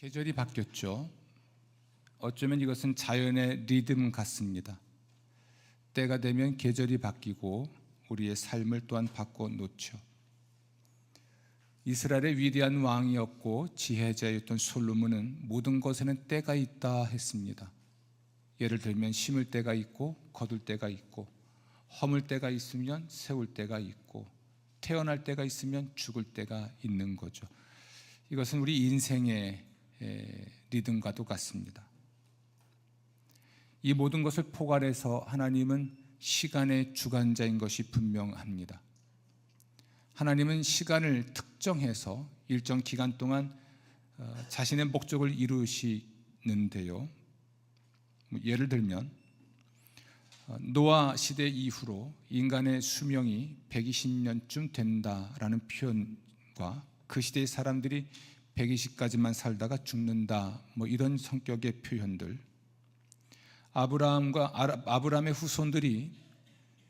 계절이 바뀌었죠. 어쩌면 이것은 자연의 리듬 같습니다. 때가 되면 계절이 바뀌고 우리의 삶을 또한 바꿔 놓죠. 이스라엘의 위대한 왕이었고 지혜자였던 솔로몬은 모든 것에는 때가 있다 했습니다. 예를 들면 심을 때가 있고 거둘 때가 있고 허물 때가 있으면 세울 때가 있고 태어날 때가 있으면 죽을 때가 있는 거죠. 이것은 우리 인생의 에, 리듬과도 같습니다. 이 모든 것을 포괄해서 하나님은 시간의 주관자인 것이 분명합니다. 하나님은 시간을 특정해서 일정 기간 동안 어, 자신의 목적을 이루시는데요. 뭐 예를 들면 어, 노아 시대 이후로 인간의 수명이 120년쯤 된다라는 표현과 그 시대의 사람들이 120까지만 살다가 죽는다 뭐 이런 성격의 표현들 아브라함과 아브라함의 후손들이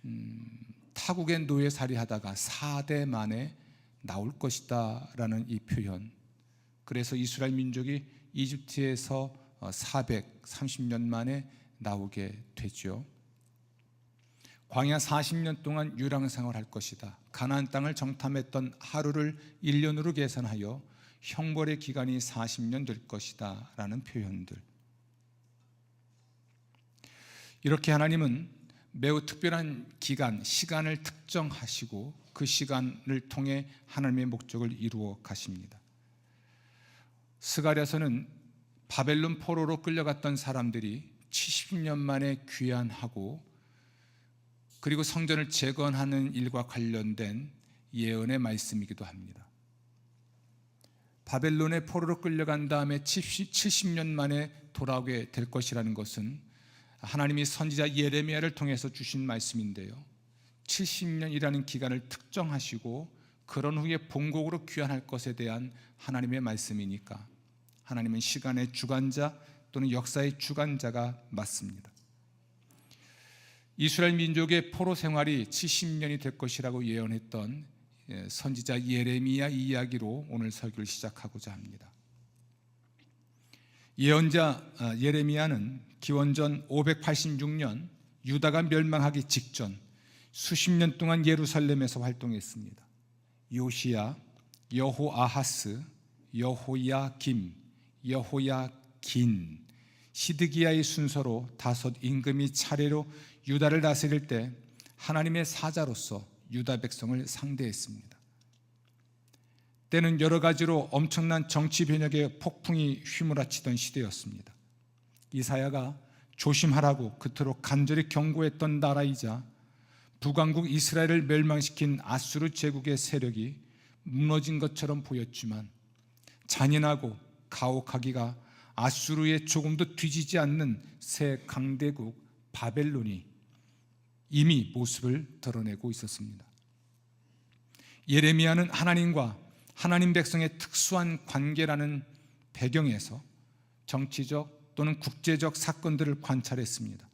음, 타국의 노예 살이하다가 4대 만에 나올 것이다라는 이 표현 그래서 이스라엘 민족이 이집트에서 430년 만에 나오게 되죠. 광야 40년 동안 유랑 생활할 것이다. 가나안 땅을 정탐했던 하루를 1년으로 계산하여 형벌의 기간이 40년 될 것이다 라는 표현들. 이렇게 하나님은 매우 특별한 기간, 시간을 특정하시고 그 시간을 통해 하나님의 목적을 이루어 가십니다. 스가랴서는 바벨론 포로로 끌려갔던 사람들이 70년 만에 귀환하고 그리고 성전을 재건하는 일과 관련된 예언의 말씀이기도 합니다. 바벨론의 포로로 끌려간 다음에 70년 만에 돌아오게 될 것이라는 것은 하나님이 선지자 예레미야를 통해서 주신 말씀인데요. 70년이라는 기간을 특정하시고 그런 후에 본국으로 귀환할 것에 대한 하나님의 말씀이니까 하나님은 시간의 주관자 또는 역사의 주관자가 맞습니다. 이스라엘 민족의 포로 생활이 70년이 될 것이라고 예언했던 예, 선지자 예레미야 이야기로 오늘 설교를 시작하고자 합니다. 예언자 아, 예레미야는 기원전 586년 유다가 멸망하기 직전 수십 년 동안 예루살렘에서 활동했습니다. 요시야, 여호아하스, 여호야김, 여호야긴, 시드기야의 순서로 다섯 임금이 차례로 유다를 다스릴 때 하나님의 사자로서 유다 백성을 상대했습니다. 때는 여러 가지로 엄청난 정치 변혁의 폭풍이 휘몰아치던 시대였습니다. 이사야가 조심하라고 그토록 간절히 경고했던 나라이자 북왕국 이스라엘을 멸망시킨 아수르 제국의 세력이 무너진 것처럼 보였지만 잔인하고 가혹하기가 아수르에 조금도 뒤지지 않는 새 강대국 바벨론이 이미 모습을 드러내고 있었습니다. 예레미야는 하나님과 하나님 백성의 특수한 관계라는 배경에서 정치적 또는 국제적 사건들을 관찰했습니다.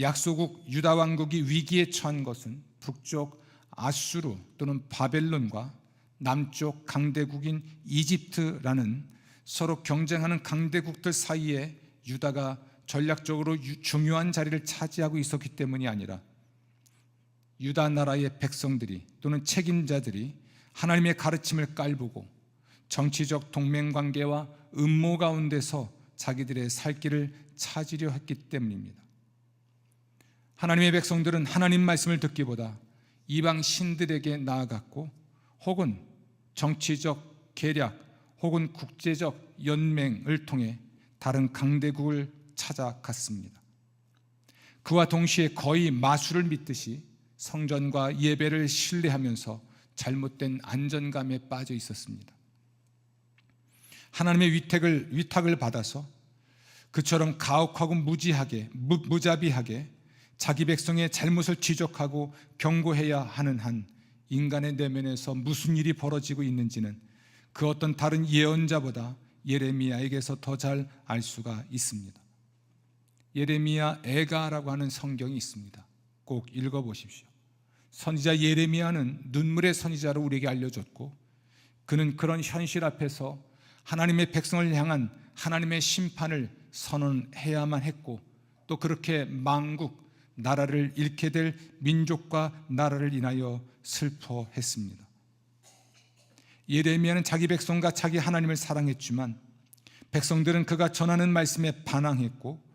약소국 유다 왕국이 위기에 처한 것은 북쪽 아수르 또는 바벨론과 남쪽 강대국인 이집트라는 서로 경쟁하는 강대국들 사이에 유다가 전략적으로 유- 중요한 자리를 차지하고 있었기 때문이 아니라 유다 나라의 백성들이 또는 책임자들이 하나님의 가르침을 깔보고 정치적 동맹 관계와 음모 가운데서 자기들의 살 길을 찾으려 했기 때문입니다. 하나님의 백성들은 하나님 말씀을 듣기보다 이방 신들에게 나아갔고 혹은 정치적 계략 혹은 국제적 연맹을 통해 다른 강대국을 찾아갔습니다. 그와 동시에 거의 마술을 믿듯이 성전과 예배를 신뢰하면서 잘못된 안전감에 빠져 있었습니다. 하나님의 위택을 위탁을 받아서 그처럼 가혹하고 무지하게 무, 무자비하게 자기 백성의 잘못을 지적하고 경고해야 하는 한 인간의 내면에서 무슨 일이 벌어지고 있는지는 그 어떤 다른 예언자보다 예레미야에게서 더 잘 알 수가 있습니다. 예레미야 애가라고 하는 성경이 있습니다. 꼭 읽어 보십시오. 선지자 예레미야는 눈물의 선지자로 우리에게 알려졌고 그는 그런 현실 앞에서 하나님의 백성을 향한 하나님의 심판을 선언해야만 했고 또 그렇게 망국 나라를 잃게 될 민족과 나라를 인하여 슬퍼했습니다. 예레미야는 자기 백성과 자기 하나님을 사랑했지만 백성들은 그가 전하는 말씀에 반항했고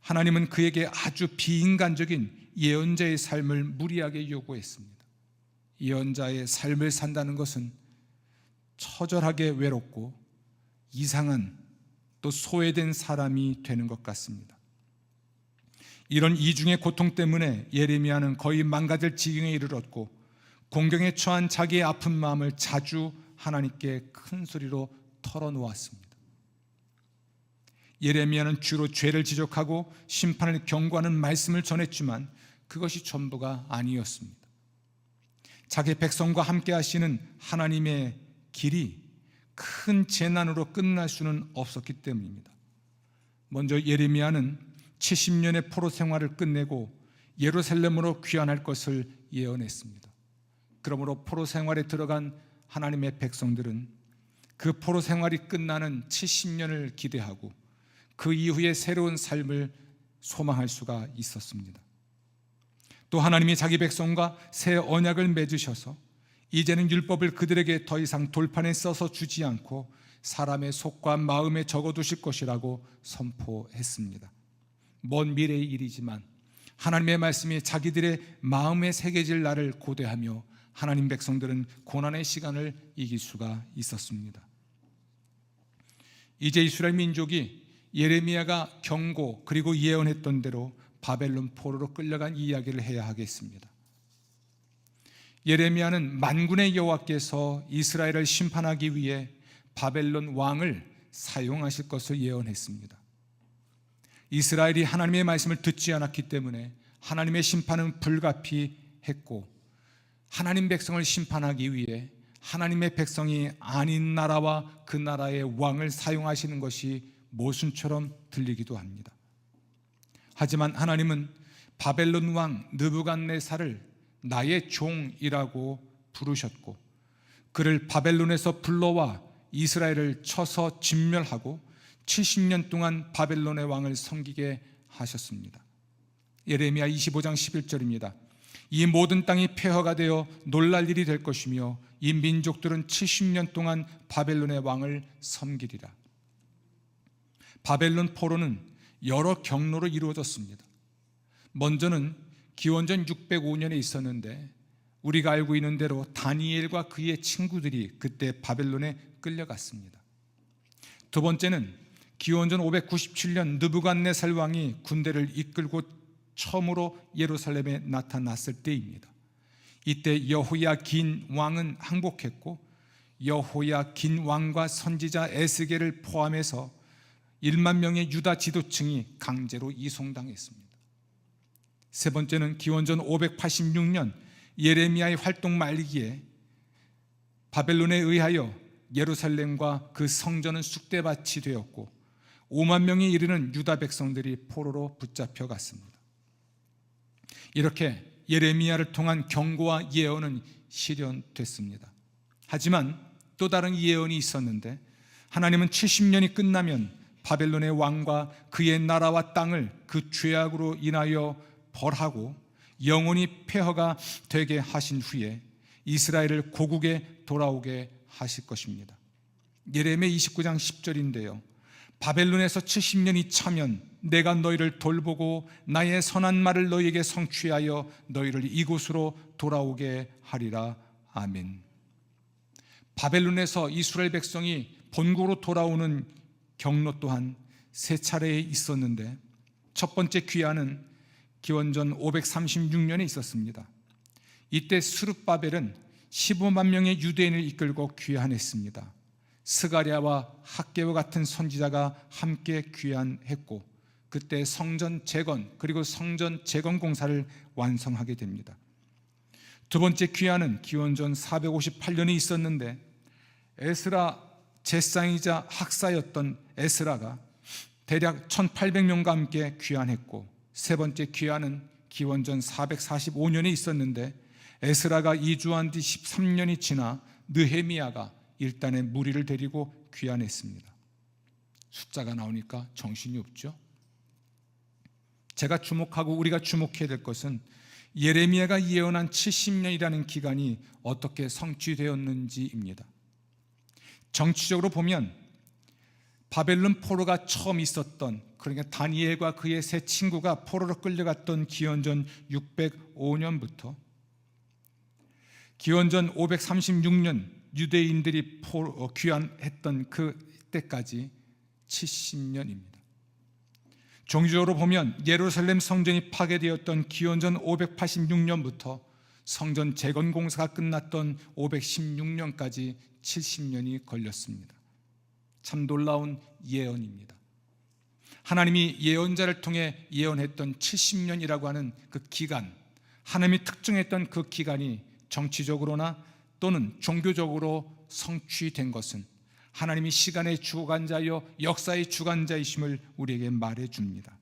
하나님은 그에게 아주 비인간적인 예언자의 삶을 무리하게 요구했습니다. 예언자의 삶을 산다는 것은 처절하게 외롭고 이상한 또 소외된 사람이 되는 것 같습니다. 이런 이중의 고통 때문에 예레미야는 거의 망가질 지경에 이르렀고 공경에 처한 자기의 아픈 마음을 자주 하나님께 큰 소리로 털어놓았습니다. 예레미야는 주로 죄를 지적하고 심판을 경고하는 말씀을 전했지만 그것이 전부가 아니었습니다. 자기 백성과 함께 하시는 하나님의 길이 큰 재난으로 끝날 수는 없었기 때문입니다. 먼저 예레미야는 70년의 포로 생활을 끝내고 예루살렘으로 귀환할 것을 예언했습니다. 그러므로 포로 생활에 들어간 하나님의 백성들은 그 포로 생활이 끝나는 70년을 기대하고 그 이후에 새로운 삶을 소망할 수가 있었습니다. 또 하나님이 자기 백성과 새 언약을 맺으셔서 이제는 율법을 그들에게 더 이상 돌판에 써서 주지 않고 사람의 속과 마음에 적어 두실 것이라고 선포했습니다. 먼 미래의 일이지만 하나님의 말씀이 자기들의 마음에 새겨질 날을 고대하며 하나님 백성들은 고난의 시간을 이길 수가 있었습니다. 이제 이스라엘 민족이 예레미야가 경고 그리고 예언했던 대로 바벨론 포로로 끌려간 이야기를 해야 하겠습니다. 예레미야는 만군의 여호와께서 이스라엘을 심판하기 위해 바벨론 왕을 사용하실 것을 예언했습니다. 이스라엘이 하나님의 말씀을 듣지 않았기 때문에 하나님의 심판은 불가피했고 하나님 백성을 심판하기 위해 하나님의 백성이 아닌 나라와 그 나라의 왕을 사용하시는 것이 모순처럼 들리기도 합니다. 하지만 하나님은 바벨론 왕 느부갓네살을 나의 종이라고 부르셨고 그를 바벨론에서 불러와 이스라엘을 쳐서 진멸하고 70년 동안 바벨론의 왕을 섬기게 하셨습니다. 예레미야 25장 11절입니다. 이 모든 땅이 폐허가 되어 놀랄 일이 될 것이며 이 민족들은 70년 동안 바벨론의 왕을 섬기리라. 바벨론 포로는 여러 경로로 이루어졌습니다. 먼저는 기원전 605년에 있었는데 우리가 알고 있는 대로 다니엘과 그의 친구들이 그때 바벨론에 끌려갔습니다. 두 번째는 기원전 597년 느부갓네살 왕이 군대를 이끌고 처음으로 예루살렘에 나타났을 때입니다. 이때 여호야 긴 왕은 항복했고 여호야 긴 왕과 선지자 에스겔을 포함해서 1만 명의 유다 지도층이 강제로 이송당했습니다. 세 번째는 기원전 586년 예레미야의 활동 말기에 바벨론에 의하여 예루살렘과 그 성전은 쑥대밭이 되었고 5만 명에 이르는 유다 백성들이 포로로 붙잡혀 갔습니다. 이렇게 예레미야를 통한 경고와 예언은 실현됐습니다. 하지만 또 다른 예언이 있었는데 하나님은 70년이 끝나면 바벨론의 왕과 그의 나라와 땅을 그 죄악으로 인하여 벌하고 영원히 폐허가 되게 하신 후에 이스라엘을 고국에 돌아오게 하실 것입니다. 예레미야 29장 10절인데요. 바벨론에서 70년이 차면 내가 너희를 돌보고 나의 선한 말을 너희에게 성취하여 너희를 이곳으로 돌아오게 하리라. 아멘. 바벨론에서 이스라엘 백성이 본국으로 돌아오는 경로 또한 세 차례에 있었는데 첫 번째 귀환은 기원전 536년에 있었습니다. 이때 스룹바벨은 15만 명의 유대인을 이끌고 귀환했습니다. 스가랴와 학계와 같은 선지자가 함께 귀환했고 그때 성전 재건 그리고 성전 재건 공사를 완성하게 됩니다. 두 번째 귀환은 기원전 458년에 있었는데 에스라 제상이자 학사였던 에스라가 대략 1800명과 함께 귀환했고 세 번째 귀환은 기원전 445년에 있었는데 에스라가 이주한 뒤 13년이 지나 느헤미야가 일단의 무리를 데리고 귀환했습니다. 숫자가 나오니까 정신이 없죠. 제가 주목하고 우리가 주목해야 될 것은 예레미야가 예언한 70년이라는 기간이 어떻게 성취되었는지입니다. 정치적으로 보면 바벨론 포로가 처음 있었던 그러니까 다니엘과 그의 세 친구가 포로로 끌려갔던 기원전 605년부터 기원전 536년 유대인들이 포로, 어, 귀환했던 그 때까지 70년입니다. 종교적으로 보면 예루살렘 성전이 파괴되었던 기원전 586년부터 성전 재건 공사가 끝났던 516년까지 70년이 걸렸습니다. 참 놀라운 예언입니다. 하나님이 예언자를 통해 예언했던 70년이라고 하는 그 기간, 하나님이 특정했던 그 기간이 정치적으로나 또는 종교적으로 성취된 것은 하나님이 시간의 주관자여 역사의 주관자이심을 우리에게 말해 줍니다.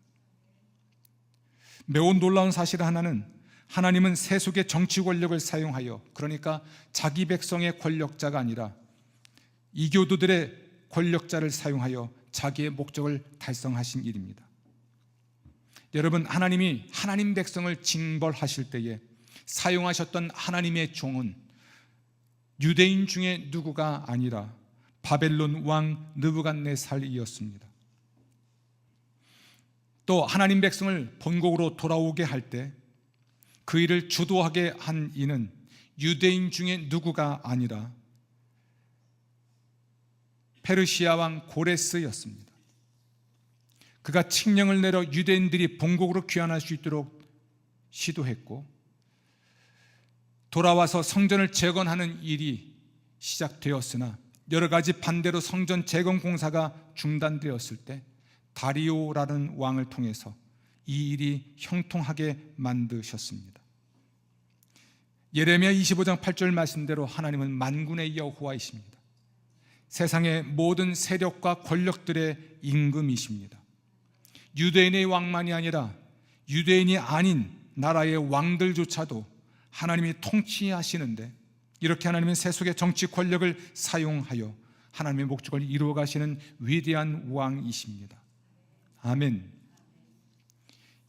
매우 놀라운 사실 하나는 하나님은 세속의 정치 권력을 사용하여 그러니까 자기 백성의 권력자가 아니라 이교도들의 권력자를 사용하여 자기의 목적을 달성하신 일입니다. 여러분 하나님이 하나님 백성을 징벌하실 때에 사용하셨던 하나님의 종은 유대인 중에 누구가 아니라 바벨론 왕 느부갓네살이었습니다. 또 하나님 백성을 본국으로 돌아오게 할 때 그 일을 주도하게 한 이는 유대인 중에 누구가 아니라 페르시아 왕 고레스였습니다. 그가 칙령을 내려 유대인들이 본국으로 귀환할 수 있도록 시도했고 돌아와서 성전을 재건하는 일이 시작되었으나 여러 가지 반대로 성전 재건 공사가 중단되었을 때 다리오라는 왕을 통해서 이 일이 형통하게 만드셨습니다. 예레미야 25장 8절 말씀대로 하나님은 만군의 여호와이십니다. 세상의 모든 세력과 권력들의 임금이십니다. 유대인의 왕만이 아니라 유대인이 아닌 나라의 왕들조차도 하나님이 통치하시는데 이렇게 하나님은 세속의 정치 권력을 사용하여 하나님의 목적을 이루어 가시는 위대한 왕이십니다. 아멘.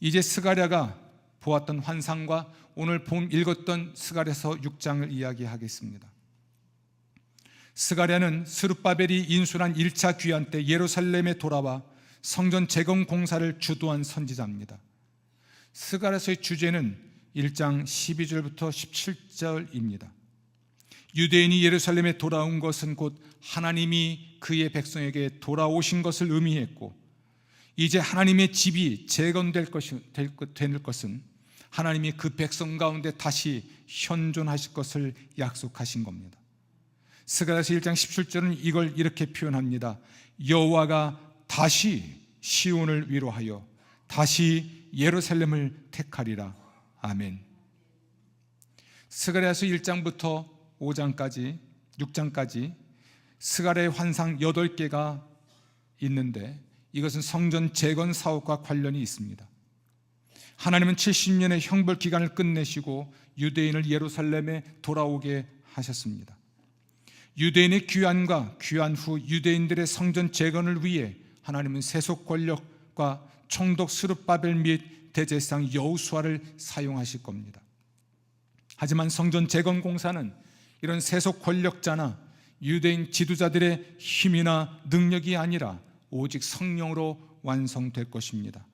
이제 스가랴가 보았던 환상과 오늘 봄 읽었던 스가랴서 6장을 이야기하겠습니다. 스가랴는 스룹바벨이 인수한 1차 귀환 때 예루살렘에 돌아와 성전 재건 공사를 주도한 선지자입니다. 스가랴서의 주제는 1장 12절부터 17절입니다. 유대인이 예루살렘에 돌아온 것은 곧 하나님이 그의 백성에게 돌아오신 것을 의미했고 이제 하나님의 집이 재건될 것이 될 것은 하나님이 그 백성 가운데 다시 현존하실 것을 약속하신 겁니다. 스가랴서 1장 17절은 이걸 이렇게 표현합니다. 여호와가 다시 시온을 위로하여 다시 예루살렘을 택하리라. 아멘. 스가랴서 1장부터 5장까지 6장까지 스가랴의 환상 8개가 있는데 이것은 성전 재건 사업과 관련이 있습니다. 하나님은 70년의 형벌 기간을 끝내시고 유대인을 예루살렘에 돌아오게 하셨습니다. 유대인의 귀환과 귀환 후 유대인들의 성전 재건을 위해 하나님은 세속 권력과 총독 스룹바벨 및 대제상 여우수아를 사용하실 겁니다. 하지만 성전 재건 공사는 이런 세속 권력자나 유대인 지도자들의 힘이나 능력이 아니라 오직 성령으로 완성될 것입니다.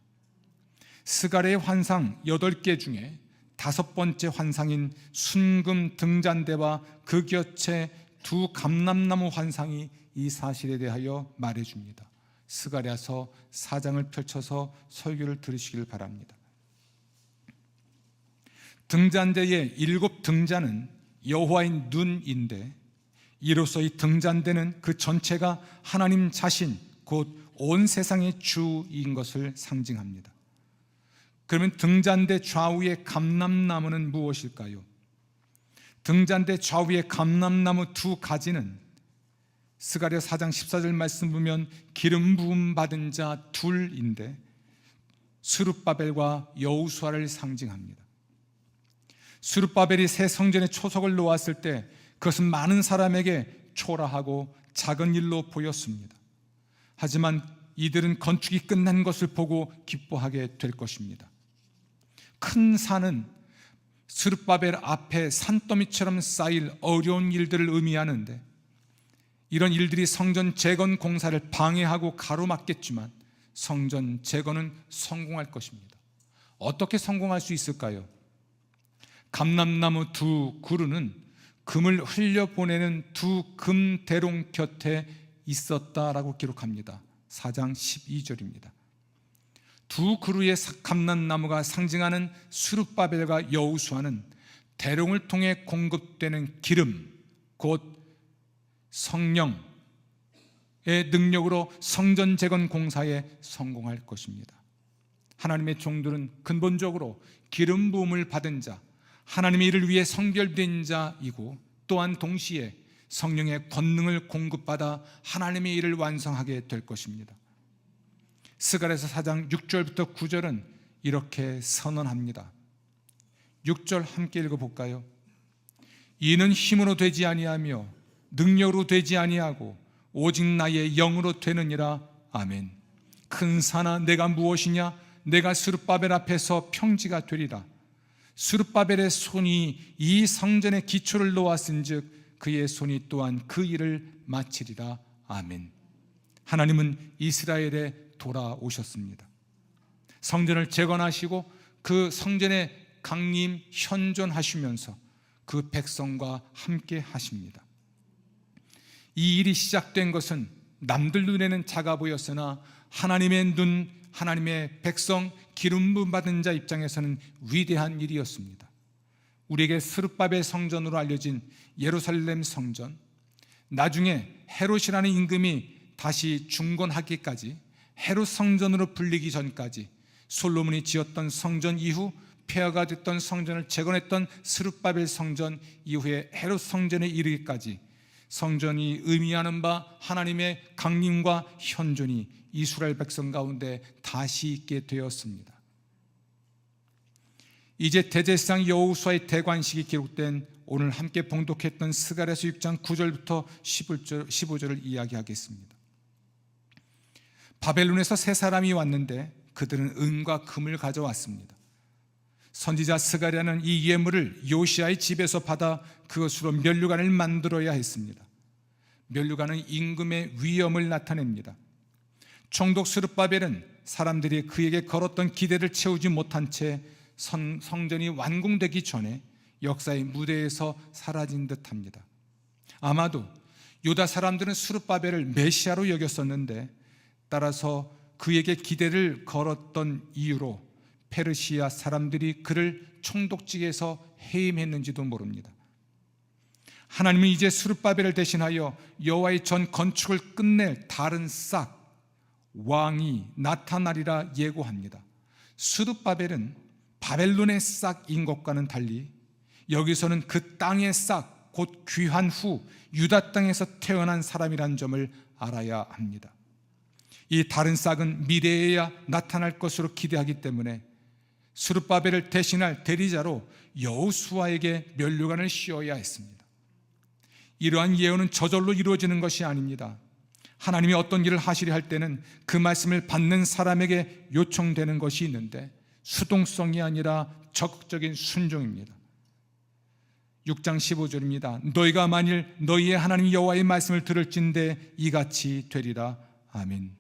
스가랴의 환상 8개 중에 다섯 번째 환상인 순금 등잔대와 그 곁에 두 감람나무 환상이 이 사실에 대하여 말해줍니다. 스가랴서 4장을 펼쳐서 설교를 들으시길 바랍니다. 등잔대의 일곱 등잔은 여호와의 눈인데 이로써 이 등잔대는 그 전체가 하나님 자신 곧 온 세상의 주인 것을 상징합니다. 그러면 등잔대 좌우의 감람나무는 무엇일까요? 등잔대 좌우의 감람나무 두 가지는 스가랴 4장 14절 말씀 보면 기름 부음 받은 자 둘인데 스룹바벨과 여우수아를 상징합니다. 스룹바벨이 새 성전에 초석을 놓았을 때 그것은 많은 사람에게 초라하고 작은 일로 보였습니다. 하지만 이들은 건축이 끝난 것을 보고 기뻐하게 될 것입니다. 큰 산은 스룹바벨 앞에 산더미처럼 쌓일 어려운 일들을 의미하는데 이런 일들이 성전 재건 공사를 방해하고 가로막겠지만 성전 재건은 성공할 것입니다. 어떻게 성공할 수 있을까요? 감람나무 두 그루는 금을 흘려 보내는 두 금대롱 곁에 있었다라고 기록합니다. 4장 12절입니다. 두 그루의 감람나무가 상징하는 수룹바벨과 여우수아는 대롱을 통해 공급되는 기름, 곧 성령의 능력으로 성전 재건 공사에 성공할 것입니다. 하나님의 종들은 근본적으로 기름 부음을 받은 자, 하나님의 일을 위해 성결된 자이고 또한 동시에 성령의 권능을 공급받아 하나님의 일을 완성하게 될 것입니다. 스가랴서 4장 6절부터 9절은 이렇게 선언합니다. 6절 함께 읽어 볼까요? 이는 힘으로 되지 아니하며 능력으로 되지 아니하고 오직 나의 영으로 되느니라 아멘. 큰 산아 내가 무엇이냐 내가 스룹바벨 앞에서 평지가 되리라. 스룹바벨의 손이 이 성전의 기초를 놓았은즉 그의 손이 또한 그 일을 마치리라 아멘. 하나님은 이스라엘에 돌아오셨습니다. 성전을 재건하시고 그 성전에 강림 현존하시면서 그 백성과 함께 하십니다. 이 일이 시작된 것은 남들 눈에는 작아 보였으나 하나님의 눈, 하나님의 백성, 기름 부음 받은 자 입장에서는 위대한 일이었습니다. 우리에게 스룹바벨 성전으로 알려진 예루살렘 성전, 나중에 헤롯이라는 임금이 다시 중건하기까지 헤롯 성전으로 불리기 전까지 솔로몬이 지었던 성전 이후 폐허가 됐던 성전을 재건했던 스룹바벨 성전 이후에 헤롯 성전에 이르기까지 성전이 의미하는 바 하나님의 강림과 현존이 이스라엘 백성 가운데 다시 있게 되었습니다. 이제 대제상 여호수아의 대관식이 기록된 오늘 함께 봉독했던 스가랴서 6장 9절부터 15절, 15절을 이야기하겠습니다. 바벨론에서 세 사람이 왔는데 그들은 은과 금을 가져왔습니다. 선지자 스가랴는 이 예물을 요시아의 집에서 받아 그것으로 면류관을 만들어야 했습니다. 면류관은 임금의 위엄을 나타냅니다. 총독 스룹바벨은 사람들이 그에게 걸었던 기대를 채우지 못한 채 성, 성전이 완공되기 전에 역사의 무대에서 사라진 듯합니다. 아마도 유다 사람들은 스룹바벨을 메시아로 여겼었는데 따라서 그에게 기대를 걸었던 이유로 페르시아 사람들이 그를 총독직에서 해임했는지도 모릅니다. 하나님은 이제 수르바벨을 대신하여 여호와의 전 건축을 끝낼 다른 싹 왕이 나타나리라 예고합니다. 수르바벨은 바벨론의 싹인 것과는 달리 여기서는 그 땅의 싹 곧 귀한 후 유다 땅에서 태어난 사람이란 점을 알아야 합니다. 이 다른 싹은 미래에야 나타날 것으로 기대하기 때문에 수르바벨을 대신할 대리자로 여호수아에게 면류관을 씌워야 했습니다. 이러한 예언은 저절로 이루어지는 것이 아닙니다. 하나님이 어떤 일을 하시려 할 때는 그 말씀을 받는 사람에게 요청되는 것이 있는데 수동성이 아니라 적극적인 순종입니다. 6장 15절입니다. 너희가 만일 너희의 하나님 여호와의 말씀을 들을진대 이같이 되리라. 아멘.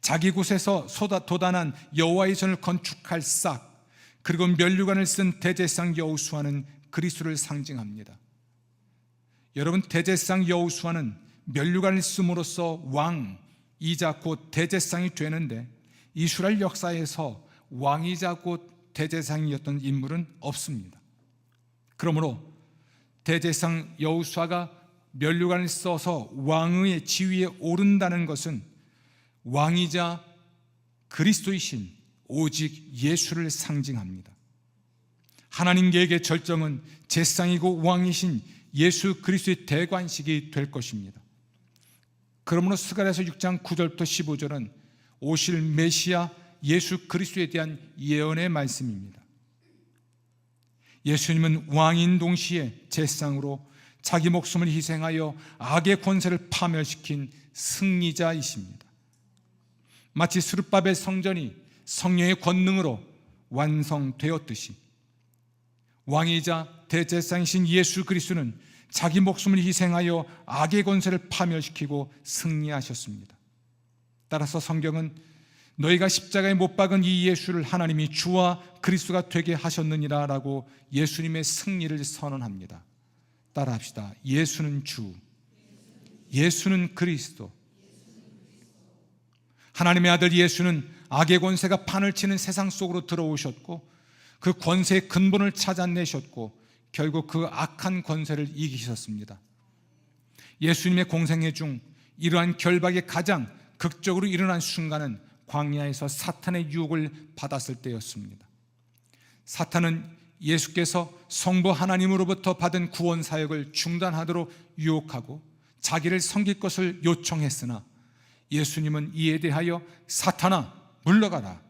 자기 곳에서 쏟아 도단한 여호와의 전을 건축할 싹 그리고 면류관을 쓴 대제상 여호수아는 그리스도를 상징합니다. 여러분 대제상 여호수아는 면류관을 씀으로써 왕 이자 곧 대제상이 되는데 이스라엘 역사에서 왕이자 곧 대제상이었던 인물은 없습니다. 그러므로 대제상 여우수아가 면류관을 써서 왕의 지위에 오른다는 것은 왕이자 그리스도이신 오직 예수를 상징합니다. 하나님계획의 절정은 제상이고 왕이신 예수 그리스도의 대관식이 될 것입니다. 그러므로 스가랴서 6장 9절부터 15절은 오실 메시아 예수 그리스도에 대한 예언의 말씀입니다. 예수님은 왕인 동시에 제상으로 자기 목숨을 희생하여 악의 권세를 파멸시킨 승리자이십니다. 마치 스룹바벨 성전이 성령의 권능으로 완성되었듯이 왕이자 대제사장이신 예수 그리스도는 자기 목숨을 희생하여 악의 권세를 파멸시키고 승리하셨습니다. 따라서 성경은 너희가 십자가에 못 박은 이 예수를 하나님이 주와 그리스도가 되게 하셨느니라라고 예수님의 승리를 선언합니다. 따라합시다. 예수는 주, 예수는 그리스도. 하나님의 아들 예수는 악의 권세가 판을 치는 세상 속으로 들어오셨고 그 권세의 근본을 찾아내셨고 결국 그 악한 권세를 이기셨습니다. 예수님의 공생애 중 이러한 결박이 가장 극적으로 일어난 순간은 광야에서 사탄의 유혹을 받았을 때였습니다. 사탄은 예수께서 성부 하나님으로부터 받은 구원 사역을 중단하도록 유혹하고 자기를 섬길 것을 요청했으나 예수님은 이에 대하여 사탄아 물러가라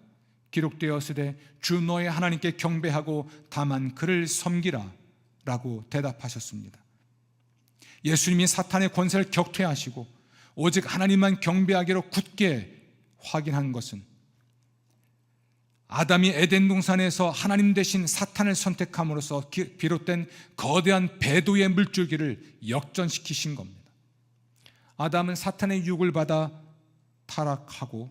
기록되었으되 주 너의 하나님께 경배하고 다만 그를 섬기라 라고 대답하셨습니다. 예수님이 사탄의 권세를 격퇴하시고 오직 하나님만 경배하기로 굳게 확인한 것은 아담이 에덴 동산에서 하나님 대신 사탄을 선택함으로써 비롯된 거대한 배도의 물줄기를 역전시키신 겁니다. 아담은 사탄의 유혹을 받아 타락하고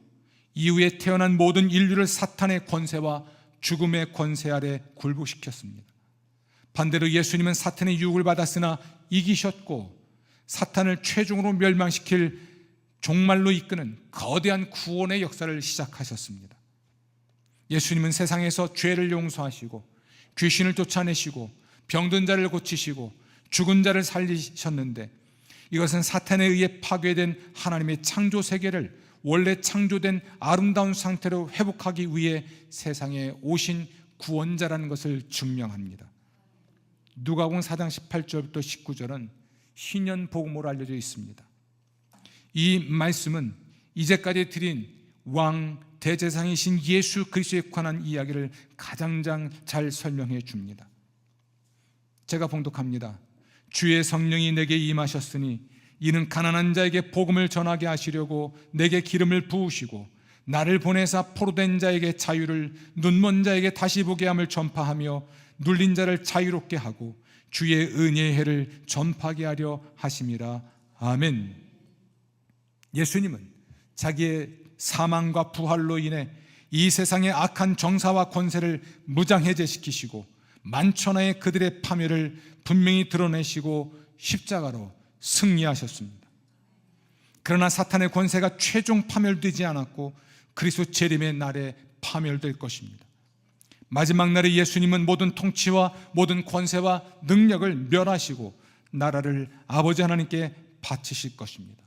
이후에 태어난 모든 인류를 사탄의 권세와 죽음의 권세 아래 굴복시켰습니다. 반대로 예수님은 사탄의 유혹을 받았으나 이기셨고 사탄을 최종으로 멸망시킬 종말로 이끄는 거대한 구원의 역사를 시작하셨습니다. 예수님은 세상에서 죄를 용서하시고 귀신을 쫓아내시고 병든 자를 고치시고 죽은 자를 살리셨는데 이것은 사탄에 의해 파괴된 하나님의 창조 세계를 원래 창조된 아름다운 상태로 회복하기 위해 세상에 오신 구원자라는 것을 증명합니다. 누가복음 4장 18절부터 19절은 신년 복음으로 알려져 있습니다. 이 말씀은 이제까지 드린 왕 대제상이신 예수 그리스도에 관한 이야기를 가장 잘 설명해 줍니다. 제가 봉독합니다. 주의 성령이 내게 임하셨으니 이는 가난한 자에게 복음을 전하게 하시려고 내게 기름을 부으시고 나를 보내사 포로된 자에게 자유를 눈먼 자에게 다시 보게 함을 전파하며 눌린 자를 자유롭게 하고 주의 은혜의 해를 전파하게 하려 하심이라 아멘. 예수님은 자기의 사망과 부활로 인해 이 세상의 악한 정사와 권세를 무장해제시키시고 만천하의 그들의 파멸을 분명히 드러내시고 십자가로 승리하셨습니다. 그러나 사탄의 권세가 최종 파멸되지 않았고 그리스도 재림의 날에 파멸될 것입니다. 마지막 날에 예수님은 모든 통치와 모든 권세와 능력을 멸하시고 나라를 아버지 하나님께 바치실 것입니다.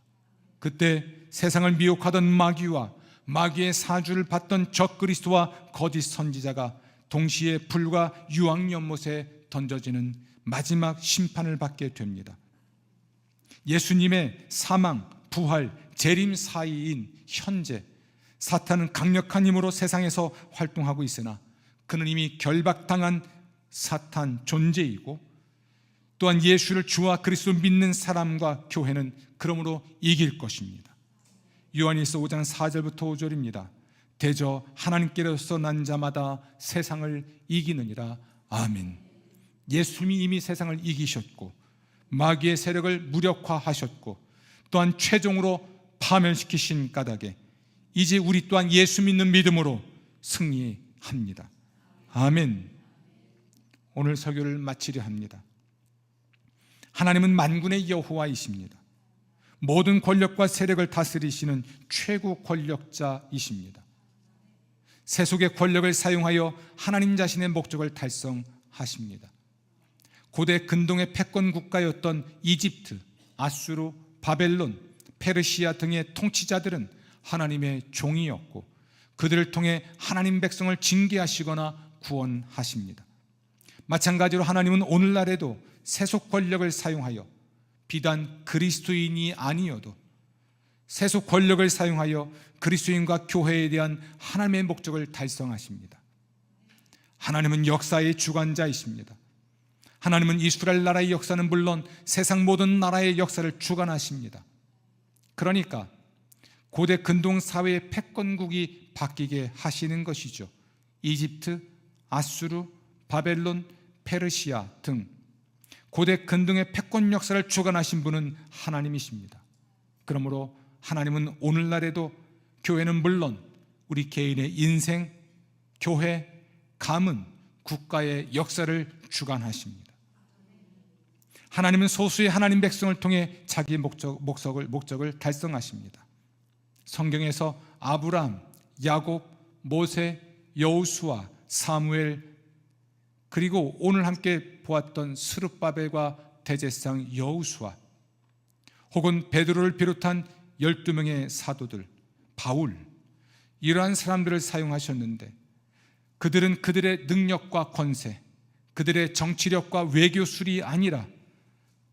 그때 세상을 미혹하던 마귀와 마귀의 사주를 받던 적 그리스도와 거짓 선지자가 동시에 불과 유황 연못에 던져지는 마지막 심판을 받게 됩니다. 예수님의 사망, 부활, 재림 사이인 현재 사탄은 강력한 힘으로 세상에서 활동하고 있으나 그는 이미 결박당한 사탄 존재이고 또한 예수를 주와 그리스도 믿는 사람과 교회는 그러므로 이길 것입니다. 요한일서 5장 4절부터 5절입니다. 대저 하나님께로서 난 자마다 세상을 이기느니라. 아멘. 예수님이 이미 세상을 이기셨고 마귀의 세력을 무력화하셨고 또한 최종으로 파멸시키신 까닭에 이제 우리 또한 예수 믿는 믿음으로 승리합니다. 아멘. 오늘 설교를 마치려 합니다. 하나님은 만군의 여호와이십니다. 모든 권력과 세력을 다스리시는 최고 권력자이십니다. 세속의 권력을 사용하여 하나님 자신의 목적을 달성하십니다. 고대 근동의 패권 국가였던 이집트, 아수르, 바벨론, 페르시아 등의 통치자들은 하나님의 종이었고 그들을 통해 하나님 백성을 징계하시거나 구원하십니다. 마찬가지로 하나님은 오늘날에도 세속 권력을 사용하여 비단 그리스도인이 아니어도 세속 권력을 사용하여 그리스도인과 교회에 대한 하나님의 목적을 달성하십니다. 하나님은 역사의 주관자이십니다. 하나님은 이스라엘 나라의 역사는 물론 세상 모든 나라의 역사를 주관하십니다. 그러니까 고대 근동 사회의 패권국이 바뀌게 하시는 것이죠. 이집트, 아수르, 바벨론, 페르시아 등 고대 근동의 패권 역사를 주관하신 분은 하나님이십니다. 그러므로 하나님은 오늘날에도 교회는 물론 우리 개인의 인생, 교회, 가문, 국가의 역사를 주관하십니다. 하나님은 소수의 하나님 백성을 통해 자기 목적, 목적을, 목적을 달성하십니다. 성경에서 아브람, 야곱, 모세, 여우수아, 사무엘 그리고 오늘 함께 보았던 스룹바벨과 대제상 여우수아 혹은 베드로를 비롯한 12명의 사도들 바울 이러한 사람들을 사용하셨는데 그들은 그들의 능력과 권세 그들의 정치력과 외교술이 아니라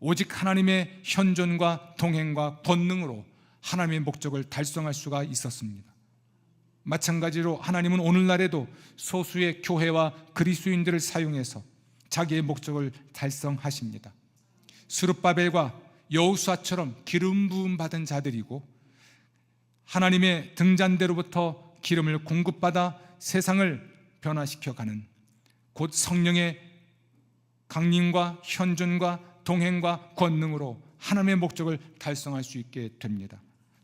오직 하나님의 현존과 동행과 권능으로 하나님의 목적을 달성할 수가 있었습니다. 마찬가지로 하나님은 오늘날에도 소수의 교회와 그리스도인들을 사용해서 자기의 목적을 달성하십니다. 스룹바벨과 여우수아처럼 기름 부음 받은 자들이고 하나님의 등잔대로부터 기름을 공급받아 세상을 변화시켜 가는 곧 성령의 강림과 현존과 동행과 권능으로 하나님의 목적을 달성할 수 있게 됩니다.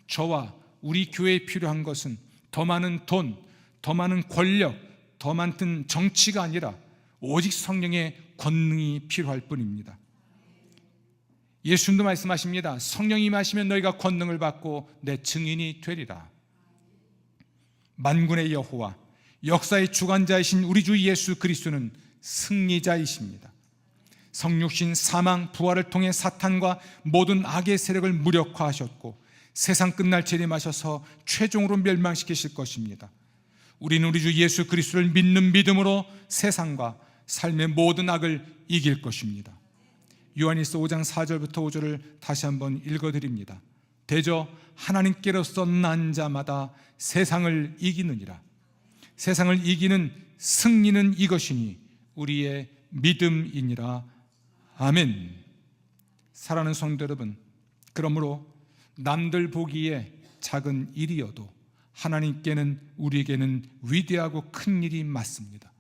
저와 우리 교회에 필요한 것은 더 많은 돈, 더 많은 권력, 더 많은 정치가 아니라 오직 성령의 권능이 필요할 뿐입니다. 예수님도 말씀하십니다. 성령이 임하시면 너희가 권능을 받고 내 증인이 되리라. 만군의 여호와 역사의 주관자이신 우리 주 예수 그리스도는 승리자이십니다. 성육신 사망 부활을 통해 사탄과 모든 악의 세력을 무력화하셨고 세상 끝날 재림하셔서 최종으로 멸망시키실 것입니다. 우리는 우리 주 예수 그리스도를 믿는 믿음으로 세상과 삶의 모든 악을 이길 것입니다. 요한일서 5장 4절부터 5절을 다시 한번 읽어 드립니다. 대저 하나님께로서 난 자마다 세상을 이기느니라. 세상을 이기는 승리는 이것이니 우리의 믿음이니라. 아멘. 사랑하는 성도 여러분, 그러므로 남들 보기에 작은 일이어도 하나님께는 우리에게는 위대하고 큰 일이 맞습니다.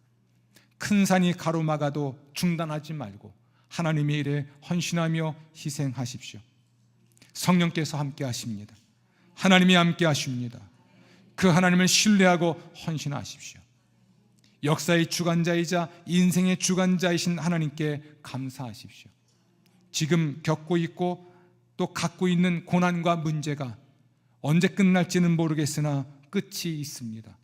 큰 산이 가로막아도 중단하지 말고 하나님의 일에 헌신하며 희생하십시오. 성령께서 함께 하십니다. 하나님이 함께 하십니다. 그 하나님을 신뢰하고 헌신하십시오. 역사의 주관자이자 인생의 주관자이신 하나님께 감사하십시오. 지금 겪고 있고 또 갖고 있는 고난과 문제가 언제 끝날지는 모르겠으나 끝이 있습니다.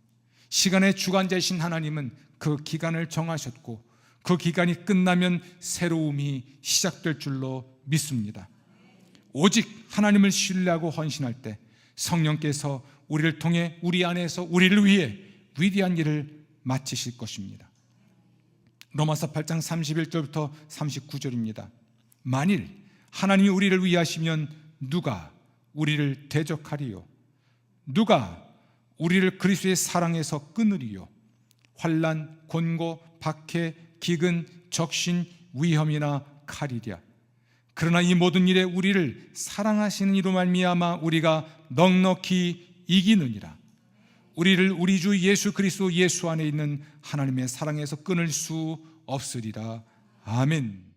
시간의 주관자이신 하나님은 그 기간을 정하셨고 그 기간이 끝나면 새로움이 시작될 줄로 믿습니다. 오직 하나님을 신뢰하고 헌신할 때 성령께서 우리를 통해 우리 안에서 우리를 위해 위대한 일을 마치실 것입니다. 로마서 8장 31절부터 39절입니다. 만일 하나님이 우리를 위하시면 누가 우리를 대적하리요? 누가 우리를 그리스도의 사랑에서 끊으리요? 환란, 곤고, 박해, 기근, 적신, 위험이나 칼이랴. 그러나 이 모든 일에 우리를 사랑하시는 이로 말미암아 우리가 넉넉히 이기느니라. 우리를 우리 주 예수 그리스도 예수 안에 있는 하나님의 사랑에서 끊을 수 없으리라. 아멘.